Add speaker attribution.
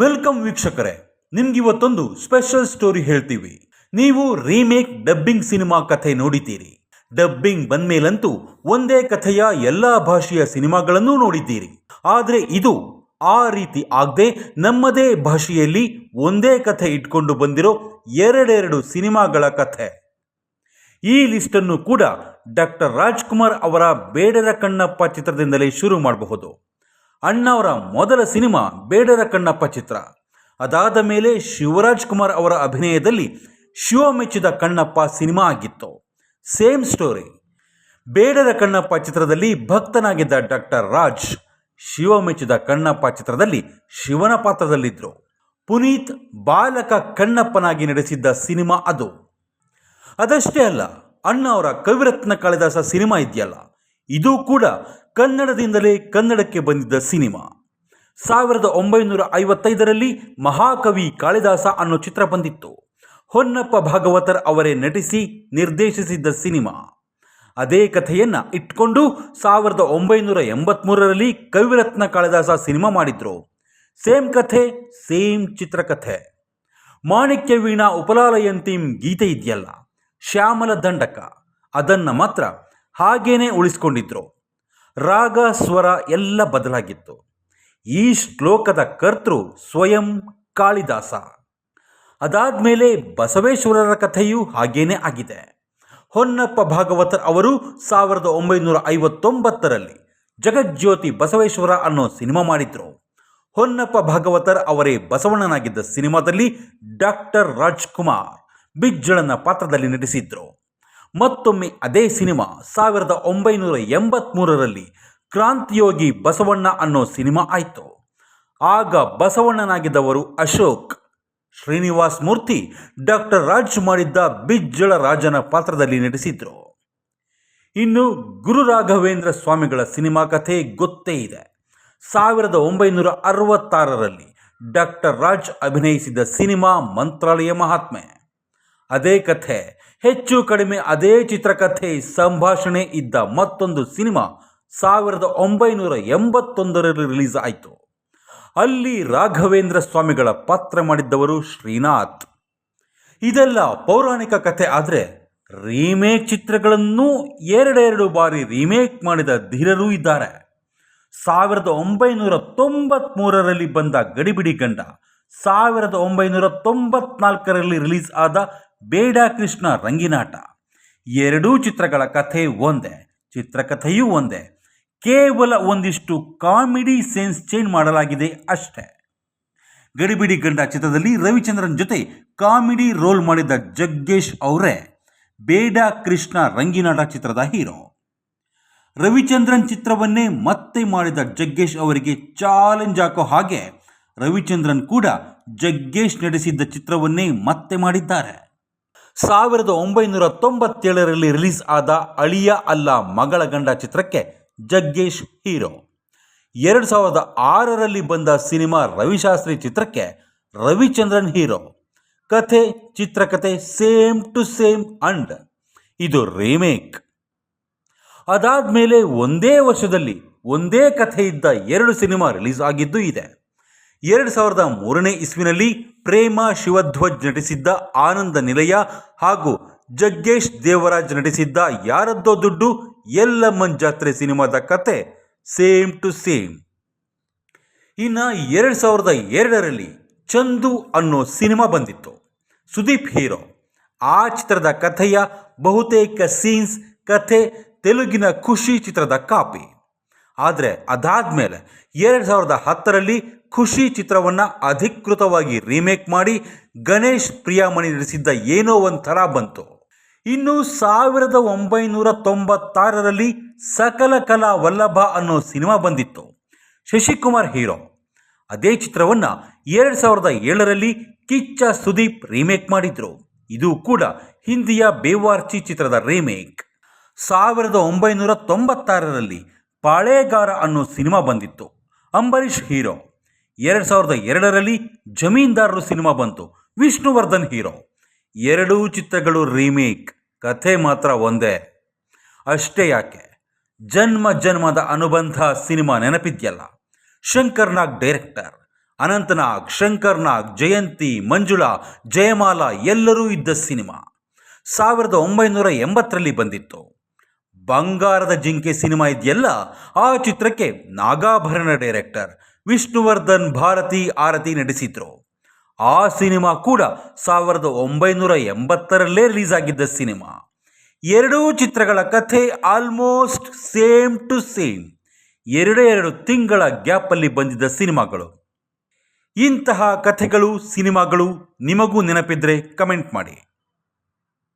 Speaker 1: Welcome ವೀಕ್ಷಕರೇ ನಿಮ್ಗೆ ಇವತ್ತೊಂದು ಸ್ಪೆಷಲ್ ಸ್ಟೋರಿ ಹೇಳ್ತೀವಿ. ನೀವು ರೀಮೇಕ್ ಡಬ್ಬಿಂಗ್ ಸಿನಿಮಾ ಕಥೆ ನೋಡಿದ್ದೀರಿ. ಡಬ್ಬಿಂಗ್ ಬಂದ್ಮೇಲಂತೂ ಒಂದೇ ಕಥೆಯ ಎಲ್ಲಾ ಭಾಷೆಯ ಸಿನಿಮಾಗಳನ್ನು ನೋಡಿದ್ದೀರಿ. ಆದರೆ ಇದು ಆ ರೀತಿ ಆಗದೆ ನಮ್ಮದೇ ಭಾಷೆಯಲ್ಲಿ ಒಂದೇ ಕಥೆ ಇಟ್ಕೊಂಡು ಬಂದಿರೋ ಎರಡೆರಡು ಸಿನಿಮಾಗಳ ಕಥೆ. ಈ ಲಿಸ್ಟನ್ನು ಕೂಡ ಡಾಕ್ಟರ್ ರಾಜ್ಕುಮಾರ್ ಅವರ ಬೇಡರ ಕಣ್ಣಪ್ಪ ಚಿತ್ರದಿಂದಲೇ ಶುರು ಮಾಡಬಹುದು. ಅಣ್ಣವರ ಮೊದಲ ಸಿನಿಮಾ ಬೇಡರ ಕಣ್ಣಪ್ಪ ಚಿತ್ರ. ಅದಾದ ಮೇಲೆ ಶಿವರಾಜ್ ಕುಮಾರ್ ಅವರ ಅಭಿನಯದಲ್ಲಿ ಶಿವ ಮೆಚ್ಚಿದ ಕಣ್ಣಪ್ಪ ಸಿನಿಮಾ ಆಗಿತ್ತು. Same story. ಬೇಡರ ಕಣ್ಣಪ್ಪ ಚಿತ್ರದಲ್ಲಿ ಭಕ್ತನಾಗಿದ್ದ ಡಾಕ್ಟರ್ ರಾಜ್ ಶಿವ ಮೆಚ್ಚಿದ ಕಣ್ಣಪ್ಪ ಚಿತ್ರದಲ್ಲಿ ಶಿವನ ಪಾತ್ರದಲ್ಲಿದ್ದರು ಪುನೀತ್ ಬಾಲಕ ಕಣ್ಣಪ್ಪನಾಗಿ ನಡೆಸಿದ್ದ ಸಿನಿಮಾ ಅದು. ಅದಷ್ಟೇ ಅಲ್ಲ ಅಣ್ಣ ಅವರ ಕವಿರತ್ನ ಕಾಳಿದಾಸ ಸಿನಿಮಾ ಇದೆಯಲ್ಲ. ಇದು ಕೂಡ ಕನ್ನಡದಿಂದಲೇ ಕನ್ನಡಕ್ಕೆ ಬಂದಿದ್ದ ಸಿನಿಮಾ. ಸಾವಿರದ ಒಂಬೈನೂರ ಐವತ್ತೈದರಲ್ಲಿ ಮಹಾಕವಿ ಕಾಳಿದಾಸ ಅನ್ನೋ ಚಿತ್ರ ಬಂದಿತ್ತು. ಹೊನ್ನಪ್ಪ ಭಾಗವತರ್ ಅವರೇ ನಟಿಸಿ ನಿರ್ದೇಶಿಸಿದ್ದ ಸಿನಿಮಾ. ಅದೇ ಕಥೆಯನ್ನು ಇಟ್ಕೊಂಡು ಸಾವಿರದ ಒಂಬೈನೂರ ಎಂಬತ್ಮೂರರಲ್ಲಿ ಕವಿರತ್ನ ಕಾಳಿದಾಸ ಸಿನಿಮಾ ಮಾಡಿದ್ರು. ಸೇಮ್ ಕಥೆ, ಸೇಮ್ ಚಿತ್ರಕಥೆ. ಮಾಣಿಕ್ಯ ವೀಣಾ ಉಪಲಾಲಯಂತಿಂ ಗೀತೆ ಇದೆಯಲ್ಲ, ಶ್ಯಾಮಲ ದಂಡಕ. ಅದನ್ನು ಮಾತ್ರ ಹಾಗೇನೆ ಉಳಿಸ್ಕೊಂಡಿದ್ರು. ರಾಗ, ಸ್ವರ ಎಲ್ಲ ಬದಲಾಗಿತ್ತು. ಈ ಶ್ಲೋಕದ ಕರ್ತೃ ಸ್ವಯಂ ಕಾಳಿದಾಸ. ಅದಾದ ಮೇಲೆ ಬಸವೇಶ್ವರರ ಕಥೆಯೂ ಹಾಗೇನೇ ಆಗಿದೆ. ಹೊನ್ನಪ್ಪ ಭಾಗವತರ್ ಅವರು ಸಾವಿರದ ಒಂಬೈನೂರ ಐವತ್ತೊಂಬತ್ತರಲ್ಲಿ ಜಗಜ್ಯೋತಿ ಬಸವೇಶ್ವರ ಅನ್ನೋ ಸಿನಿಮಾ ಮಾಡಿದ್ರು. ಹೊನ್ನಪ್ಪ ಭಾಗವತರ್ ಅವರೇ ಬಸವಣ್ಣನಾಗಿದ್ದ ಸಿನಿಮಾದಲ್ಲಿ ಡಾಕ್ಟರ್ ರಾಜ್ಕುಮಾರ್ ಬಿಜ್ಜಳನ ಪಾತ್ರದಲ್ಲಿ ನಟಿಸಿದ್ರು. ಮತ್ತೊಮ್ಮೆ ಅದೇ ಸಿನಿಮಾ ಸಾವಿರದ ಒಂಬೈನೂರ ಎಂಬತ್ಮೂರರಲ್ಲಿ ಕ್ರಾಂತಿಯೋಗಿ ಬಸವಣ್ಣ ಅನ್ನೋ ಸಿನಿಮಾ ಆಯಿತು. ಆಗ ಬಸವಣ್ಣನಾಗಿದ್ದವರು ಅಶೋಕ್, ಶ್ರೀನಿವಾಸ್ ಮೂರ್ತಿ, ಡಾಕ್ಟರ್ ರಾಜ್ ಮಾಡಿದ್ದ ಬಿಜ್ಜಳ ರಾಜನ ಪಾತ್ರದಲ್ಲಿ ನಟಿಸಿದ್ರು. ಇನ್ನು ಗುರು ರಾಘವೇಂದ್ರ ಸ್ವಾಮಿಗಳ ಸಿನಿಮಾ ಕಥೆ ಗೊತ್ತೇ ಇದೆ. ಸಾವಿರದ ಒಂಬೈನೂರ ಅರವತ್ತಾರರಲ್ಲಿ ಡಾಕ್ಟರ್ ರಾಜ್ ಅಭಿನಯಿಸಿದ ಸಿನಿಮಾ ಮಂತ್ರಾಲಯ ಮಹಾತ್ಮೆ. ಅದೇ ಕಥೆ. ಹೆಚ್ಚು ಕಡಿಮೆ ಅದೇ ಚಿತ್ರಕಥೆ ಸಂಭಾಷಣೆ ಇದ್ದ ಮತ್ತೊಂದು ಸಿನಿಮಾ ಸಾವಿರದ ಒಂಬೈನೂರ ಎಂಬತ್ತೊಂದರಲ್ಲಿ ರಿಲೀಸ್ ಆಯಿತು. ಅಲ್ಲಿ ರಾಘವೇಂದ್ರ ಸ್ವಾಮಿಗಳ ಪಾತ್ರ ಮಾಡಿದ್ದವರು ಶ್ರೀನಾಥ್. ಇದೆಲ್ಲ ಪೌರಾಣಿಕ ಕಥೆ ಆದರೆ ರೀಮೇಕ್ ಚಿತ್ರಗಳನ್ನು ಎರಡೆರಡು ಬಾರಿ ರೀಮೇಕ್ ಮಾಡಿದ ಧೀರರೂ ಇದ್ದಾರೆ. ಸಾವಿರದ ಒಂಬೈನೂರ ತೊಂಬತ್ಮೂರರಲ್ಲಿ ಬಂದ ಗಡಿಬಿಡಿ ಗಂಡ ಸಾವಿರದ ಒಂಬೈನೂರ ತೊಂಬತ್ನಾಲ್ಕರಲ್ಲಿ ರಿಲೀಸ್ ಆದ ಬೇಡ ಕೃಷ್ಣ ರಂಗಿನಾಟ. ಎರಡೂ ಚಿತ್ರಗಳ ಕಥೆ ಒಂದೇ, ಚಿತ್ರಕಥೆಯೂ ಒಂದೇ. ಕೇವಲ ಒಂದಿಷ್ಟು ಕಾಮಿಡಿ ಸೆನ್ಸ್ ಚೇಂಜ್ ಮಾಡಲಾಗಿದೆ ಅಷ್ಟೇ. ಗಡಿಬಿಡಿ ಗಂಡ ಚಿತ್ರದಲ್ಲಿ ರವಿಚಂದ್ರನ್ ಜೊತೆ ಕಾಮಿಡಿ ರೋಲ್ ಮಾಡಿದ ಜಗ್ಗೇಶ್ ಅವರೇ ಬೇಡ ಕೃಷ್ಣ ರಂಗಿನಾಟ ಚಿತ್ರದ ಹೀರೋ. ರವಿಚಂದ್ರನ್ ಚಿತ್ರವನ್ನೇ ಮತ್ತೆ ಮಾಡಿದ ಜಗ್ಗೇಶ್ ಅವರಿಗೆ ಚಾಲೆಂಜ್ ಹಾಕೋ ಹಾಗೆ ರವಿಚಂದ್ರನ್ ಕೂಡ ಜಗ್ಗೇಶ್ ನಡೆಸಿದ್ದ ಚಿತ್ರವನ್ನೇ ಮತ್ತೆ ಮಾಡಿದ್ದಾರೆ. ಸಾವಿರದ ಒಂಬೈನೂರ ತೊಂಬತ್ತೇಳರಲ್ಲಿ ರಿಲೀಸ್ ಆದ ಅಳಿಯ ಅಲ್ಲ ಮಗಳ ಗಂಡ ಚಿತ್ರಕ್ಕೆ ಜಗ್ಗೇಶ್ ಹೀರೋ. ಎರಡು ಸಾವಿರದ ಆರರಲ್ಲಿ ಬಂದ ಸಿನಿಮಾ ರವಿಶಾಸ್ತ್ರಿ ಚಿತ್ರಕ್ಕೆ ರವಿಚಂದ್ರನ್ ಹೀರೋ. ಕಥೆ, ಚಿತ್ರಕಥೆ, ಸೇಮ್ ಟು ಸೇಮ್ ಅಂಡ್ ಇದು ರೀಮೇಕ್. ಅದಾದ ಮೇಲೆ ಒಂದೇ ವರ್ಷದಲ್ಲಿ ಒಂದೇ ಕಥೆ ಇದ್ದ ಎರಡು ಸಿನಿಮಾ ರಿಲೀಸ್ ಆಗಿದ್ದು ಇದೆ. ಎರಡು ಸಾವಿರದ ಮೂರನೇ ಇಸ್ವಿನಲ್ಲಿ ಪ್ರೇಮ ಶಿವಧ್ವಜ್ ನಟಿಸಿದ್ದ ಆನಂದ ನಿಲಯ ಹಾಗೂ ಜಗ್ಗೇಶ್ ದೇವರಾಜ್ ನಟಿಸಿದ್ದ ಯಾರದ್ದೋ ದುಡ್ಡು ಎಲ್ಲಮ್ಮನ್ ಜಾತ್ರೆ ಸಿನಿಮಾದ ಕತೆ ಸೇಮ್ ಟು ಸೇಮ್. ಇನ್ನು ಎರಡು ಸಾವಿರದ ಎರಡರಲ್ಲಿ ಚಂದು ಅನ್ನೋ ಸಿನಿಮಾ ಬಂದಿತ್ತು. ಸುದೀಪ್ ಹೀರೋ, ಆ ಚಿತ್ರದ ಕಥೆಯ ಬಹುತೇಕ ಸೀನ್ಸ್ ಕಥೆ, ತೆಲುಗಿನ ಖುಷಿ ಚಿತ್ರದ ಕಾಪಿ. ಆದರೆ ಅದಾದಮೇಲೆ ಎರಡು ಸಾವಿರದ ಹತ್ತರಲ್ಲಿ ಖುಷಿ ಚಿತ್ರವನ್ನು ಅಧಿಕೃತವಾಗಿ ರೀಮೇಕ್ ಮಾಡಿ ಗಣೇಶ್ ಪ್ರಿಯಾಮಣಿ ನಡೆಸಿದ್ದ ಏನೋ ಒಂಥರ ಬಂತು. ಇನ್ನು ಸಾವಿರದ ಒಂಬೈನೂರ ತೊಂಬತ್ತಾರರಲ್ಲಿ ಸಕಲ ಕಲಾ ವಲ್ಲಭ ಅನ್ನೋ ಸಿನಿಮಾ ಬಂದಿತ್ತು. ಶಶಿಕುಮಾರ್ ಹೀರೋ. ಅದೇ ಚಿತ್ರವನ್ನು ಎರಡು ಸಾವಿರದ ಏಳರಲ್ಲಿ ಕಿಚ್ಚ ಸುದೀಪ್ ರೀಮೇಕ್ ಮಾಡಿದ್ರು. ಇದು ಕೂಡ ಹಿಂದಿಯ ಬೇವಾರ್ಚಿ ಚಿತ್ರದ ರೀಮೇಕ್. ಸಾವಿರದ ಒಂಬೈನೂರ ತೊಂಬತ್ತಾರರಲ್ಲಿ ಪಾಳೇಗಾರ ಅನ್ನೋ ಸಿನಿಮಾ ಬಂದಿತ್ತು. ಅಂಬರೀಷ್ ಹೀರೋ. ಎರಡು ಸಾವಿರದ ಎರಡರಲ್ಲಿ ಜಮೀನ್ದಾರರು ಸಿನಿಮಾ ಬಂತು. ವಿಷ್ಣುವರ್ಧನ್ ಹೀರೋ. ಎರಡೂ ಚಿತ್ರಗಳು ರೀಮೇಕ್. ಕಥೆ ಮಾತ್ರ ಒಂದೇ. ಅಷ್ಟೇ ಯಾಕೆ? ಜನ್ಮ ಜನ್ಮದ ಅನುಬಂಧ ಸಿನಿಮಾ ನೆನಪಿದ್ಯಲ್ಲ. ಶಂಕರ್ನಾಗ್ ಡೈರೆಕ್ಟರ್. ಅನಂತನಾಗ್, ಶಂಕರ್ನಾಗ್, ಜಯಂತಿ, ಮಂಜುಳಾ, ಜಯಮಾಲಾ ಎಲ್ಲರೂ ಇದ್ದ ಸಿನಿಮಾ. ಸಾವಿರದ ಒಂಬೈನೂರ ಎಂಬತ್ತರಲ್ಲಿ ಬಂದಿತ್ತು. ಬಂಗಾರದ ಜಿಂಕೆ ಸಿನಿಮಾ ಇದೆಯಲ್ಲ? ಆ ಚಿತ್ರಕ್ಕೆ ನಾಗಾಭರಣ ಡೈರೆಕ್ಟರ್ ವಿಷ್ಣುವರ್ಧನ್ ಭಾರತಿ ಆರತಿ ನಡೆಸಿದ್ರು ಆ ಸಿನಿಮಾ ಕೂಡ ಸಾವಿರದ ಒಂಬೈನೂರ ಎಂಬತ್ತರಲ್ಲೇ ರಿಲೀಸ್ ಆಗಿದ್ದ ಸಿನಿಮಾ. ಎರಡೂ ಚಿತ್ರಗಳ ಕಥೆ ಆಲ್ಮೋಸ್ಟ್ ಸೇಮ್ ಟು ಸೇಮ್ ಎರಡೇ ಎರಡು ತಿಂಗಳ ಗ್ಯಾಪಲ್ಲಿ ಬಂದಿದ್ದ ಸಿನಿಮಾಗಳು. ಇಂತಹ ಕಥೆಗಳು, ಸಿನಿಮಾಗಳು ನಿಮಗೂ ನೆನಪಿದ್ರೆ ಕಮೆಂಟ್ ಮಾಡಿ.